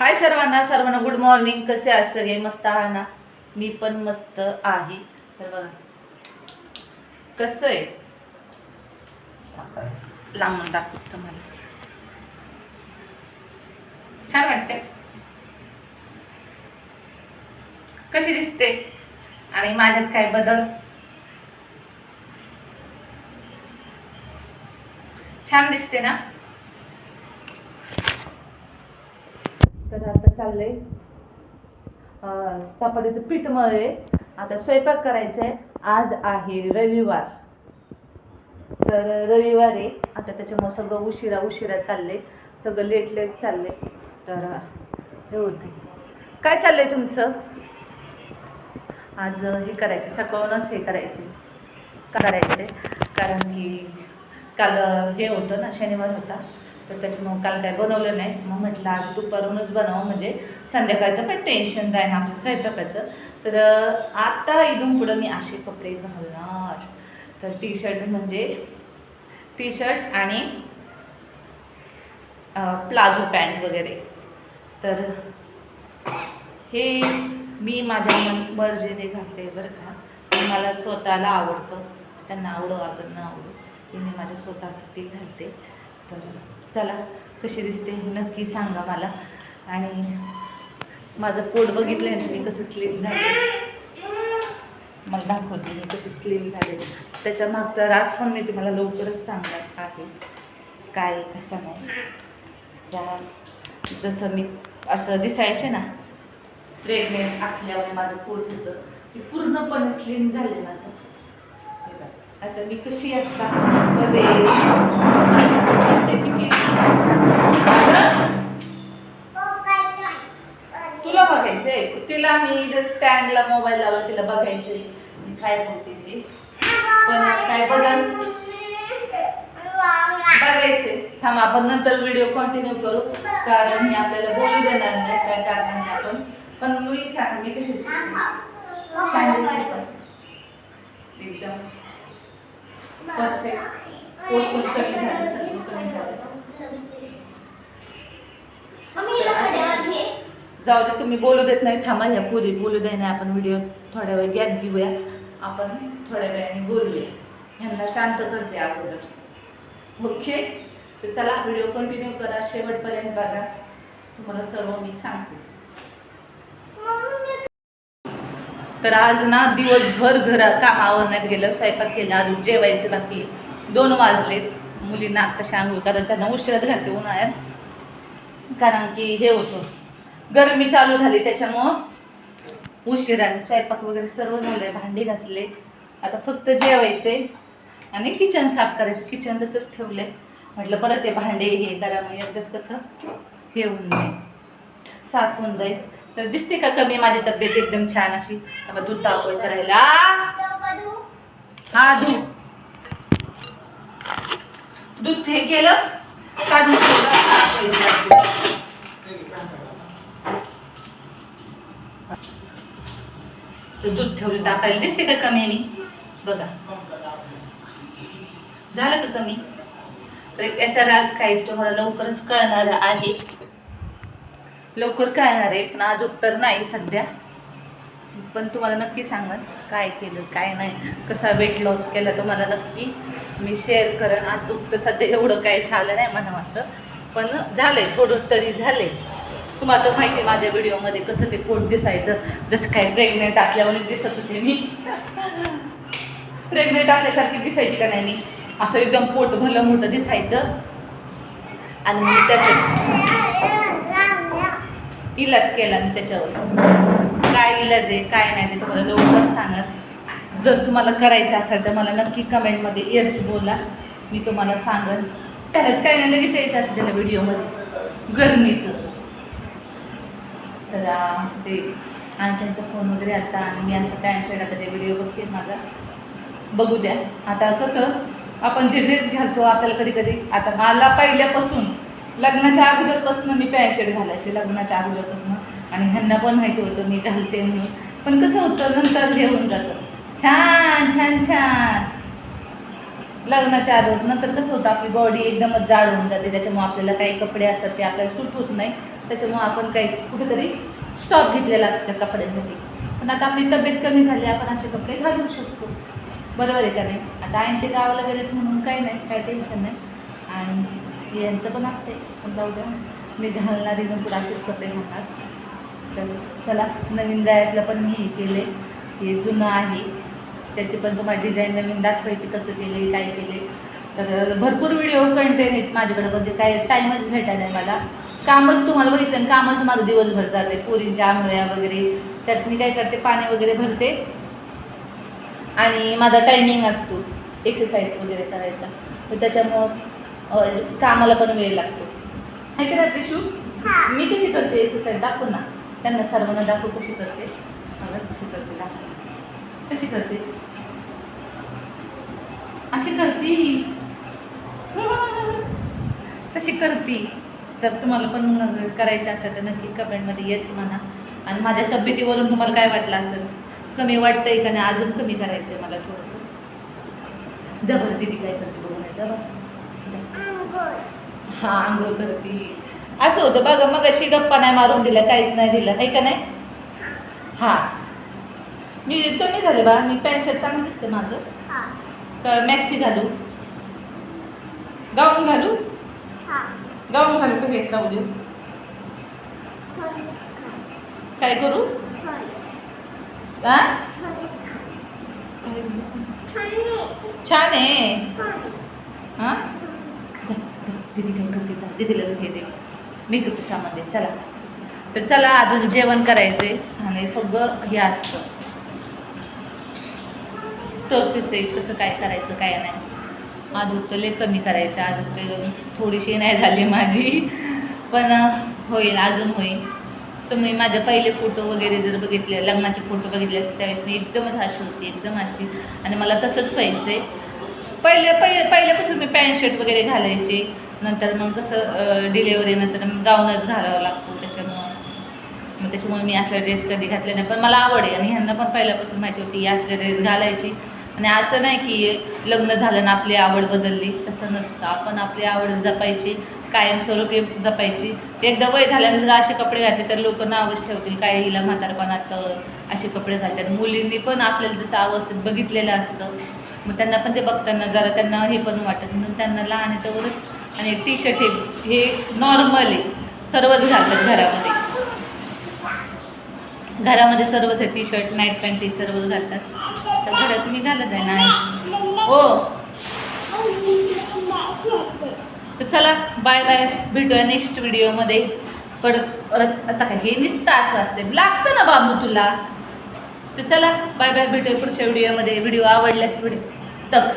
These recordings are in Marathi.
हाय सर्वांना सर्वांना गुड मॉर्निंग कसे आहात सगळे? मस्त आहा ना? मी पण मस्त आहे. तर बघा. कसं आहे? लांबून दाखवत तुम्हाला. छान वाटते कशी दिसते? आणि माझ्यात काय बदल? छान दिसते ना? तर आता चाललंय. चपातीचं पीठ मळे आता स्वयंपाक करायचा आहे आज आहे रविवार. तर रविवार आहे. आता त्याच्यामुळं सगळं उशिरा उशिरा चालले सगळं लेट लेट चालले तर हे होते काय चाललंय तुमचं? आज हे करायचं सकाळूनच हे करायचे करायचे कारण की काल हे होतं ना शनिवार होता. तर त्याच्यामुळं काल काय बनवलं नाही. मग म्हटलं आज दुपारूनच बनावं. म्हणजे संध्याकाळचं पण टेन्शन जाईल आपलं स्वयंपाकाचं. तर आत्ता इथून पुढं मी असे कपडे घालणार. तर टी शर्ट म्हणजे टी शर्ट आणि प्लाझो पॅन्ट वगैरे. तर हे मी माझ्या मन मर्जीने घालते बरं का. मला स्वतःला आवडतं. त्यांना आवडो अगर आवडो. हे मी माझ्या स्वतःचं ते घालते. तर चला कशी दिसते हे नक्की सांगा मला. आणि माझं पोट बघितलं ना मी कसं स्लिम झाले. मला दाखवते मी कशी स्लिम झाले. त्याच्या मागचा राज पण मी तुम्हाला लवकरच सांगणार आहे. काय कसं नाही. त्या जसं मी असं दिसायचे ना प्रेग्नेंट असल्यामुळे माझं पोट होतं. की पूर्णपणे स्लिम झाले माझं. आता मी कशी आता? मध्ये तिथे स्टँडला मोबाईल लावला तिला बघायचंय काय बोलते ते? पण काय बदल बघायचे थांब आपण नंतर व्हिडिओ कंटिन्यू करू. कारण मी आपल्याला बोलू देणार नाही काय कारण आपण. पण मी सांग मी कशी छान एकदम. परफेक्ट पोट पण कमी झालं सगळं कमी झालं. जाऊ दे तुम्ही बोलू देत नाही. थांबा ह्या पुरी बोलू दे नाही आपण व्हिडिओ थोड्या वेळ गॅप घेऊया. आपण थोड्या वेळाने बोलूया. ह्यांना शांत करते अगोदर. ओके? तर चला व्हिडिओ कंटिन्यू करा. शेवटपर्यंत बघा. तुम्हाला सर्व मी सांगते. तर आज ना दिवसभर घरा काम आवरण्यात गेलं स्वयंपाक केला अजून जेवायचं बाकी. दोन वाजले मुलींना आत्ता आंघोळ कारण त्यांना उशिरात घालते उन्हाळ्यात कारण की हे होतं. गरमी चालू झाली त्याच्यामुळं उशिराने स्वयंपाक वगैरे सर्व झालंय भांडी घासले. आता फक्त जेवायचे आणि किचन साफ करायचं. किचन तसंच ठेवलंय. म्हटलं परत ते भांडे हे करा मग एकदाच कसं हे होऊन जाईल. साफ होऊन जाईल. तर दिसते का कमी? माझी तब्येत एकदम छान अशी. आता दूध तापवय करायला हा दूध. दूध हे केलं? काढून ठेवलं, तर दूध ठेवलं तापायला दिसते का कमी मी? बघा. झालं का कमी? तर याचा राज काय तुम्हाला लवकरच कळणार आहे. लवकर कळणार आहे पण आज तर नाही सध्या. पण तुम्हाला नक्की सांगन काय केलं काय नाही. कसा वेट लॉस केला तुम्हाला नक्की मी शेअर करेन. आज दुखतं सध्या एवढं काही झालं नाही म्हणा असं. पण झालंय थोडं तरी झालंय. तुम्हाला तर माहिती आहे माझ्या व्हिडिओमध्ये कसं ते पोट दिसायचं. जसं काय प्रेग्नेंट असल्यावर दिसत होते मी. प्रेग्नेंट असल्यासारखी दिसायची का नाही मी? असं एकदम पोट भलं मोठं दिसायचं. आणि मी त्याचं इलाज केला मी त्याच्यावर. काय इलाज आहे काय नाही ते तुम्हाला लवकर सांगत. जर तुम्हाला करायचं असेल तर मला नक्की कमेंटमध्ये येस बोला. मी तुम्हाला सांगेन. त्याच्यात काय नाही लगेच यायचं असेल त्याला व्हिडिओमध्ये गरमीचं. तर ते आणि त्यांचा फोन वगैरे आता आणि मी यांचा पॅन्ट शर्ट आता ते व्हिडिओ बघते माझा. बघू द्या. आता कसं आपण जे ड्रेस घालतो आपल्याला कधी कधी आता मला पहिल्यापासून लग्नाच्या अगोदरपासून मी पॅन्ट शर्ट घालायचे लग्नाच्या अगोदरपासून. आणि ह्यांना पण माहिती होतं मी घालते म्हणून. पण कसं होतं नंतर हे होऊन जातं. छान छान छान. लग्नाच्या अगोदर नंतर कसं होतं आपली बॉडी एकदमच जाड होऊन जाते. त्याच्यामुळे आपल्याला काही कपडे असतात ते आपल्याला सूट होत नाही. त्याच्यामुळं आपण काही कुठेतरी स्टॉप घेतलेला असतं कपड्यांसाठी. पण आता आपली तब्येत कमी झाली आपण असे कपडे घालू शकतो. बरोबर आहे का नाही? आता आईन ते गावाला गेलेत म्हणून काही नाही काही टेन्शन नाही. आणि यांचं पण असते पण जाऊ द्या. मी घालणारी पुढे असेच कपडे घालणार. तर चला नवीन गायातलं पण मी हे केले हे जुनं आहे. त्याची पण तुम्हाला डिझाईन नवीन दाखवायची कसं केले काय केले तर भरपूर व्हिडिओ कंटेंट आहेत माझ्याकडे पण ते काय टाईमच भेटायला नाही मला. कामच तुम्हाला बघितलं ना, कामच माझं दिवसभर जाते पोरींच्या आंघोळ्या वगैरे त्यात मी काय करते पाणी वगैरे भरते. आणि माझा टायमिंग असतो एक्सरसाइज वगैरे करायचा. तर त्याच्यामुळं कामाला पण वेळ लागतो. आहे का रात्री शू मी कशी करते एक्सरसाइज दाखव ना. त्यांना सर्वांना दाखव कशी करते. मला कशी करते दाखव. कशी करते? करती. कशी करती. तर तुम्हाला पण करायचं असेल तर नक्की कमेंटमध्ये येस म्हणा. आणि माझ्या तब्येतीवरून तुम्हाला काय वाटलं असेल? कमी वाटतंय का नाही? अजून कमी करायचं आहे मला थोडंसं. जबर दिदी काय करते बघू नाही जबर. हा आंघोळ करते. असं होतं बघा मग अशी गप्पा नाही मारून दिल्या काहीच नाही दिलं. आहे का नाही? हां. मी कमी झाले बा मी पॅन्ट शर्ट चांगलं दिसते माझं. का मॅक्सी घालू. गाऊन घालू? गाऊन घालू का हे राहू देऊ काय करू? हा छान आहे. हा? दीदी काय करते दीदीला हे मेकअपचं सामान दे. चला. तर चला अजून जेवण करायचे आणि सगळं हे असतं. प्रोसेस आहे कसं काय करायचं काय नाही. अजून तर लय कमी करायचं अजून ते थोडीशी नाही झाली माझी. पण होईल अजून होईल. तुम्ही माझे पहिले फोटो वगैरे जर बघितले लग्नाचे फोटो बघितले असते त्यावेळेस मी एकदमच अशी होती एकदम अशी. आणि मला तसंच पाहिजे पहिले पहिले पहिल्यापासून मी पॅन्ट शर्ट वगैरे घालायचे. नंतर मग कसं डिलेवरीनंतर गाऊनच घालावा लागतो त्याच्यामुळं. मग त्याच्यामुळे मी असला ड्रेस कधी घातले नाही. पण मला आवड आहे आणि ह्यांना पण पहिल्यापासून माहिती होती असले ड्रेस घालायची. आणि असं नाही की लग्न झालं ना आपली आवड बदलली तसं नसतं. आपण आपली आवड जपायची कायमस्वरूपी जपायची. एकदा वय झाल्यानंतर असे कपडे घातले तर लोक नावच ठेवतील. काय हिला म्हातारपणात असे कपडे घालतात. मुलींनी पण आपल्याला जसं अवस्थेत बघितलेलं असतं मग त्यांना पण ते बघताना जरा त्यांना हे पण वाटत. म्हणून त्यांना लहान आहे तेवढंच आणि टी शर्ट हे हे नॉर्मल आहे. सर्वच घालतात घरामध्ये. घरामध्ये सर्वच टी शर्ट नाईट पॅन्ट ते सर्वच घालतात. तर घरात तुम्ही घालत आहे ना. हो. तर चला बाय बाय भेटूया नेक्स्ट व्हिडिओमध्ये परत परत आता काय हे निसतं असं असते लागतं ना बाबू तुला. तर चला बाय बाय भेटूया पुढच्या व्हिडिओमध्ये व्हिडिओ आवडल्यास व्हिडिओ तक.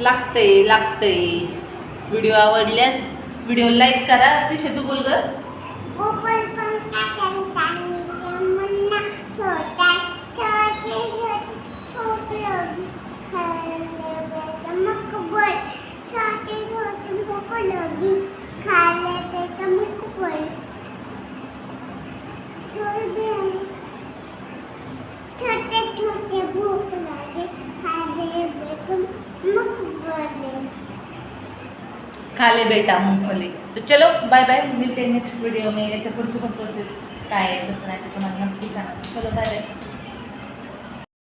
लागतंय लागतंय. व्हिडिओ आवडल्यास व्हिडिओ लाईक करा. पिशे तू बोल ग छोटे छोटे भूख लगे खाने में मकबरे खाले बेटा मूंगफली तर चलो बाय बाय मिळते नेक्स्ट व्हिडिओ मी याच्या पुढची पण प्रोसेस काय आहे कसं नाही ते तुम्हाला नक्की सांगा. चलो बाय बाय